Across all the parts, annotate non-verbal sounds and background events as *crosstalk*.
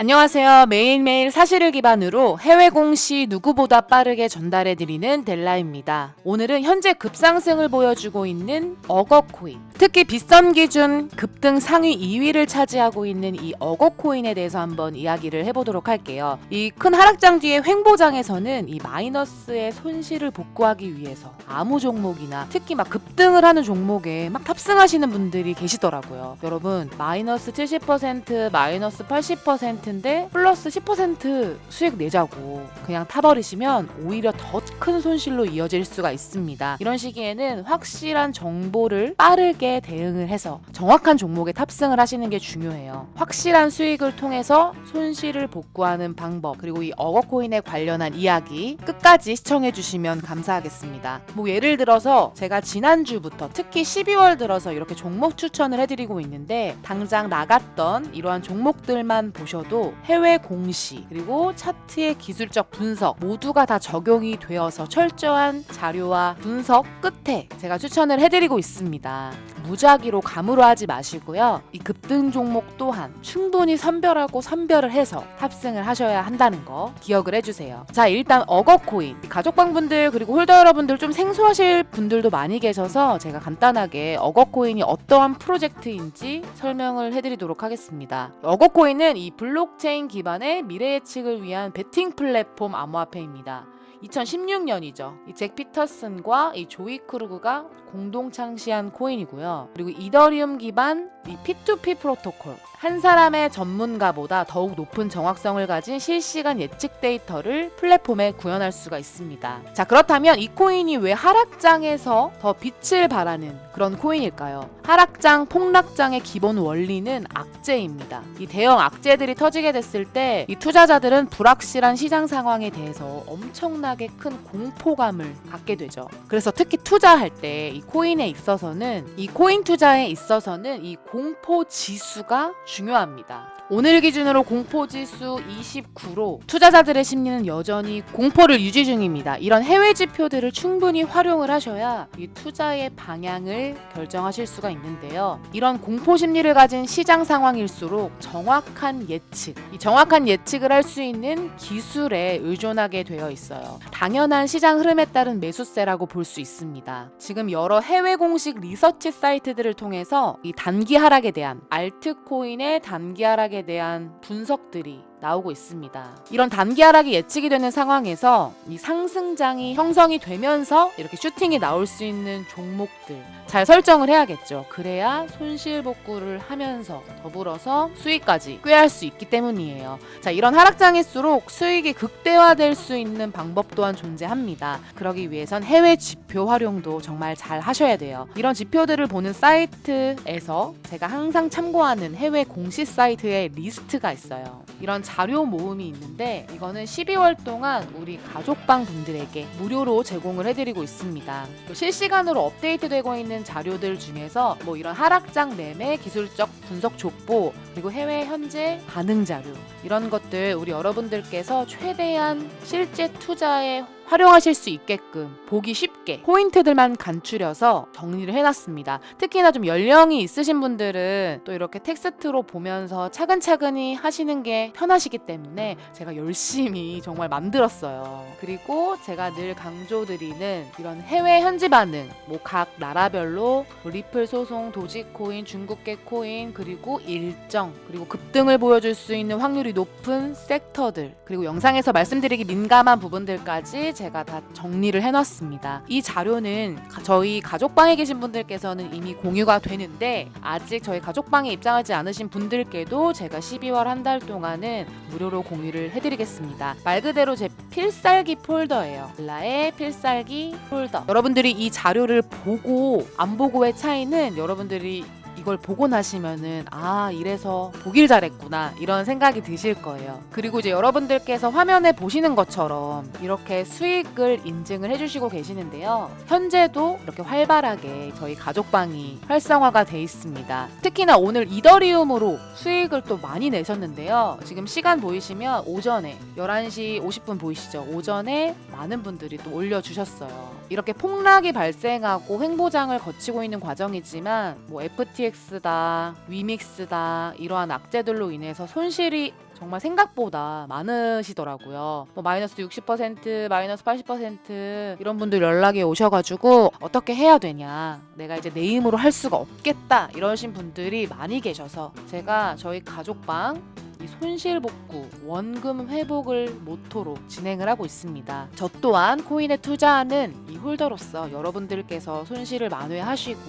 안녕하세요. 매일매일 사실을 기반으로 해외 공시 누구보다 빠르게 전달해 드리는 델라입니다. 오늘은 현재 급상승을 보여주고 있는 어거코인. 특히 빗선 기준 급등 상위 2위를 차지하고 있는 이 어거코인에 대해서 한번 이야기를 해보도록 할게요. 이 큰 하락장 뒤에 횡보장에서는 이 마이너스의 손실을 복구하기 위해서 아무 종목이나 특히 막 급등을 하는 종목에 막 탑승하시는 분들이 계시더라고요. 여러분 마이너스 70% 마이너스 80% 인데 플러스 10% 수익 내자고 그냥 타버리시면 오히려 더 큰 손실로 이어질 수가 있습니다. 이런 시기에는 확실한 정보를 빠르게 대응을 해서 정확한 종목에 탑승을 하시는 게 중요해요. 확실한 수익을 통해서 손실을 복구하는 방법 그리고 이 어거코인에 관련한 이야기 끝까지 시청해 주시면 감사하겠습니다. 뭐 예를 들어서 제가 지난주부터 특히 12월 들어서 이렇게 종목 추천을 해드리고 있는데 당장 나갔던 이러한 종목들만 보셔도 해외 공시 그리고 차트의 기술적 분석 모두가 다 적용이 되어서 철저한 자료와 분석 끝에 제가 추천을 해드리고 있습니다. 무작위로 감으로 하지 마시고요. 이 급등 종목 또한 충분히 선별하고 선별을 해서 탑승을 하셔야 한다는 거 기억을 해주세요. 자 일단 어거코인 가족방분들 그리고 홀더 여러분들 좀 생소하실 분들도 많이 계셔서 제가 간단하게 어거코인이 어떠한 프로젝트인지 설명을 해드리도록 하겠습니다. 어거코인은 이 블록체인 기반의 미래 예측을 위한 베팅 플랫폼 암호화폐입니다. 2016년이죠. 이잭 피터슨과 이 조이 크루그가 공동 창시한 코인이고요. 그리고 이더리움 기반 이 P2P 프로토콜. 한 사람의 전문가보다 더욱 높은 정확성을 가진 실시간 예측 데이터를 플랫폼에 구현할 수가 있습니다. 자, 그렇다면 이 코인이 왜 하락장에서 더 빛을 발하는 그런 코인일까요? 하락장, 폭락장의 기본 원리는 악재입니다. 이 대형 악재들이 터지게 됐을 때 이 투자자들은 불확실한 시장 상황에 대해서 엄청나게 큰 공포감을 갖게 되죠. 그래서 특히 투자할 때 이 코인에 있어서는 이 코인 투자에 있어서는 이 공포 지수가 중요합니다. 오늘 기준으로 공포 지수 29로 투자자들의 심리는 여전히 공포를 유지 중입니다. 이런 해외 지표들을 충분히 활용을 하셔야 이 투자의 방향을 결정하실 수가 있는데요. 이런 공포 심리를 가진 시장 상황일수록 정확한 예측, 이 정확한 예측을 할 수 있는 기술에 의존하게 되어 있어요. 당연한 시장 흐름에 따른 매수세라고 볼 수 있습니다. 지금 여러 해외 공식 리서치 사이트들을 통해서 이 단기 하락에 대한 알트코인의 단기 하락에 대한 분석들이 나오고 있습니다. 이런 단기 하락이 예측이 되는 상황에서 이 상승장이 형성이 되면서 이렇게 슈팅이 나올 수 있는 종목들 잘 설정을 해야겠죠. 그래야 손실 복구를 하면서 더불어서 수익까지 꾀할 수 있기 때문이에요. 자, 이런 하락장일수록 수익이 극대화될 수 있는 방법 또한 존재합니다. 그러기 위해선 해외 지표 활용도 정말 잘 하셔야 돼요. 이런 지표들을 보는 사이트에서 제가 항상 참고하는 해외 공시 사이트의 리스트가 있어요. 이런 자료 모음이 있는데 이거는 12월 동안 우리 가족방 분들에게 무료로 제공을 해드리고 있습니다. 또 실시간으로 업데이트되고 있는 자료들 중에서 뭐 이런 하락장 매매 기술적 분석 족보 그리고 해외 현재 반응 자료 이런 것들 우리 여러분들께서 최대한 실제 투자에 활용하실 수 있게끔 보기 쉽게 포인트들만 간추려서 정리를 해놨습니다. 특히나 좀 연령이 있으신 분들은 또 이렇게 텍스트로 보면서 차근차근히 하시는 게 편하시기 때문에 제가 열심히 *laughs* 정말 만들었어요. 그리고 제가 늘 강조드리는 이런 해외 현지 반응, 뭐 각 나라별로 뭐 리플 소송, 도지코인, 중국계 코인, 그리고 일정, 그리고 급등을 보여줄 수 있는 확률이 높은 섹터들, 그리고 영상에서 말씀드리기 민감한 부분들까지 제가 다 정리를 해놨습니다. 이 자료는 가- 저희 가족방에 계신 분들께서는 이미 공유가 되는데 아직 저희 가족방에 입장하지 않으신 분들께도 제가 12월 한 달 동안은 무료로 공유를 해드리겠습니다. 말 그대로 제 필살기 폴더예요. 라의 필살기 폴더. 여러분들이 이 자료를 보고 안 보고의 차이는 여러분들이 이걸 보고 나시면은 아 이래서 보길 잘했구나 이런 생각이 드실 거예요. 그리고 이제 여러분들께서 화면에 보시는 것처럼 이렇게 수익을 인증을 해주시고 계시는데요. 현재도 이렇게 활발하게 저희 가족방이 활성화가 돼 있습니다. 특히나 오늘 이더리움으로 수익을 또 많이 내셨는데요. 지금 시간 보이시면 오전에 11시 50분 보이시죠? 오전에 많은 분들이 또 올려주셨어요. 이렇게 폭락이 발생하고 횡보장을 거치고 있는 과정이지만 뭐 FTX다, 위믹스다 이러한 악재들로 인해서 손실이 정말 생각보다 많으시더라고요. 뭐 마이너스 60%, 마이너스 80% 이런 분들 연락이 오셔가지고 어떻게 해야 되냐. 내가 이제 내 힘으로 할 수가 없겠다. 이러신 분들이 많이 계셔서 제가 저희 가족방 이 손실복구, 원금 회복을 모토로 진행을 하고 있습니다. 저 또한 코인에 투자하는 이 홀더로서 여러분들께서 손실을 만회하시고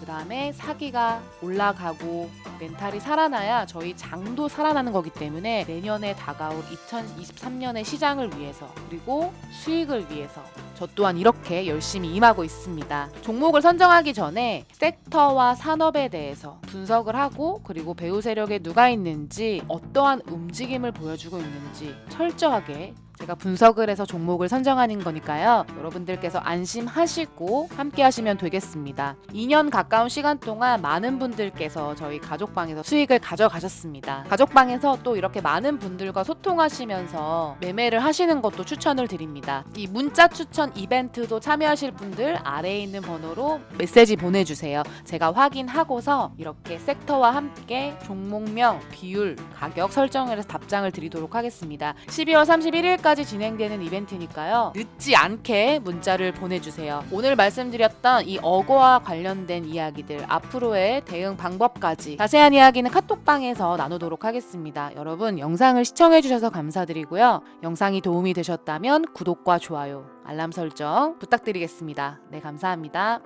그 다음에 사기가 올라가고 멘탈이 살아나야 저희 장도 살아나는 거기 때문에 내년에 다가올 2023년의 시장을 위해서 그리고 수익을 위해서 저 또한 이렇게 열심히 임하고 있습니다. 종목을 선정하기 전에 섹터와 산업에 대해서 분석을 하고 그리고 배후 세력에 누가 있는지 어떠한 움직임을 보여주고 있는지 철저하게 제가 분석을 해서 종목을 선정하는 거니까요. 여러분들께서 안심하시고 함께 하시면 되겠습니다. 2년 가까운 시간 동안 많은 분들께서 저희 가족방에서 수익을 가져가셨습니다. 가족방에서 또 이렇게 많은 분들과 소통하시면서 매매를 하시는 것도 추천을 드립니다. 이 문자 추천 이벤트도 참여하실 분들 아래에 있는 번호로 메시지 보내주세요. 제가 확인하고서 이렇게 섹터와 함께 종목명, 비율, 가격 설정을 해서 답장을 드리도록 하겠습니다. 12월 31일 까지 진행되는 이벤트니까요. 늦지 않게 문자를 보내주세요. 오늘 말씀드렸던 이 어거와 관련된 이야기들, 앞으로의 대응 방법까지 자세한 이야기는 카톡방에서 나누도록 하겠습니다. 여러분 영상을 시청해주셔서 감사드리고요. 영상이 도움이 되셨다면 구독과 좋아요, 알람 설정 부탁드리겠습니다. 네, 감사합니다.